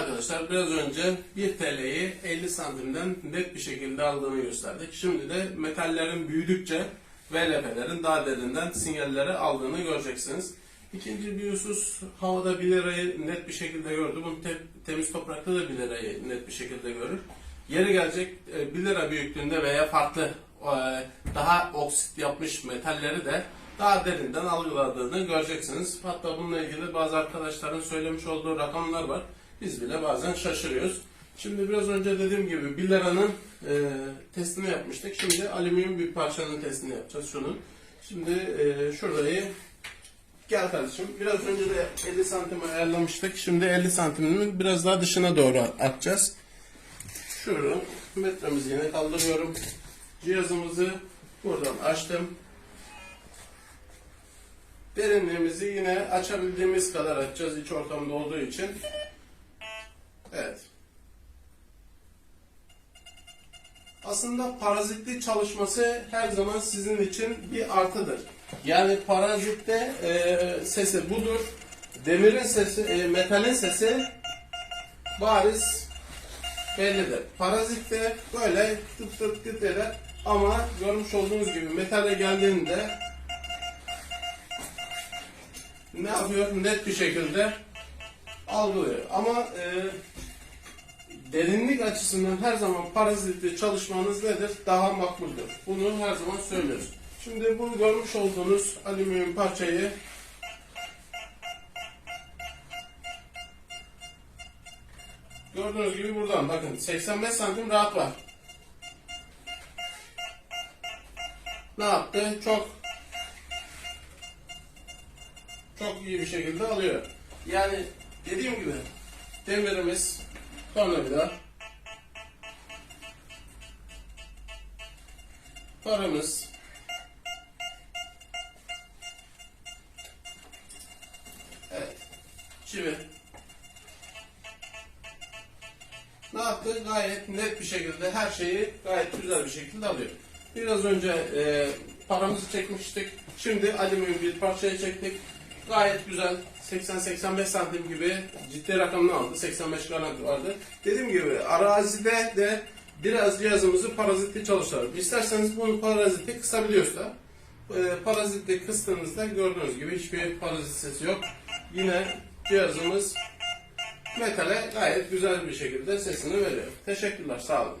arkadaşlar biraz önce 1 TL'yi 50 santimden net bir şekilde aldığını gösterdik. Şimdi de metallerin büyüdükçe VLP'lerin daha derinden sinyalleri aldığını göreceksiniz. İkinci bir husus havada 1 lirayı net bir şekilde gördü. Bunu te- temiz toprakta da 1 lirayı net bir şekilde görür. Yeri gelecek e, 1 lira büyüklüğünde veya farklı e, daha oksit yapmış metalleri de daha derinden algıladığını göreceksiniz. Hatta bununla ilgili bazı arkadaşların söylemiş olduğu rakamlar var. Biz bile bazen şaşırıyoruz. Şimdi biraz önce dediğim gibi 1 liranın e, testini yapmıştık. Şimdi alüminyum bir parçanın testini yapacağız şunun. Şimdi e, şurayı gel kardeşim. Biraz önce de 50 santim ayarlamıştık. Şimdi 50 santimin biraz daha dışına doğru atacağız. Şunu metremizi yine kaldırıyorum. Cihazımızı buradan açtım. Derinliğimizi yine açabildiğimiz kadar açacağız iç ortamda olduğu için. Evet. Aslında parazitli çalışması her zaman sizin için bir artıdır. Yani parazitte e, sesi budur. Demirin sesi, e, metalin sesi bariz bellidir. Parazitte böyle tık tık tık eder ama görmüş olduğunuz gibi metale geldiğinde ne yapıyor? Net bir şekilde algılıyor. Ama e, derinlik açısından her zaman parazitli çalışmanız nedir? Daha makbuldür. Bunu her zaman söylüyoruz. Şimdi bu görmüş olduğunuz alüminyum parçayı gördüğünüz gibi buradan bakın 85 santim rahat var. Ne yaptı? Çok çok iyi bir şekilde alıyor. Yani dediğim gibi demirimiz tornavida paramız evet çivi ne yaptı? Gayet net bir şekilde her şeyi gayet güzel bir şekilde alıyor. Biraz önce e, paramızı çekmiştik. Şimdi alüminyum bir parçaya çektik. Gayet güzel. 80-85 santim gibi ciddi rakamını aldı. 85 garanti vardı. Dediğim gibi arazide de biraz cihazımızı parazitli çalıştıralım. İsterseniz bunu parazitli kısabiliyoruz da. E, parazitli kıstığınızda gördüğünüz gibi hiçbir parazit sesi yok. Yine cihazımız metale gayet güzel bir şekilde sesini veriyor. Teşekkürler, sağ olun.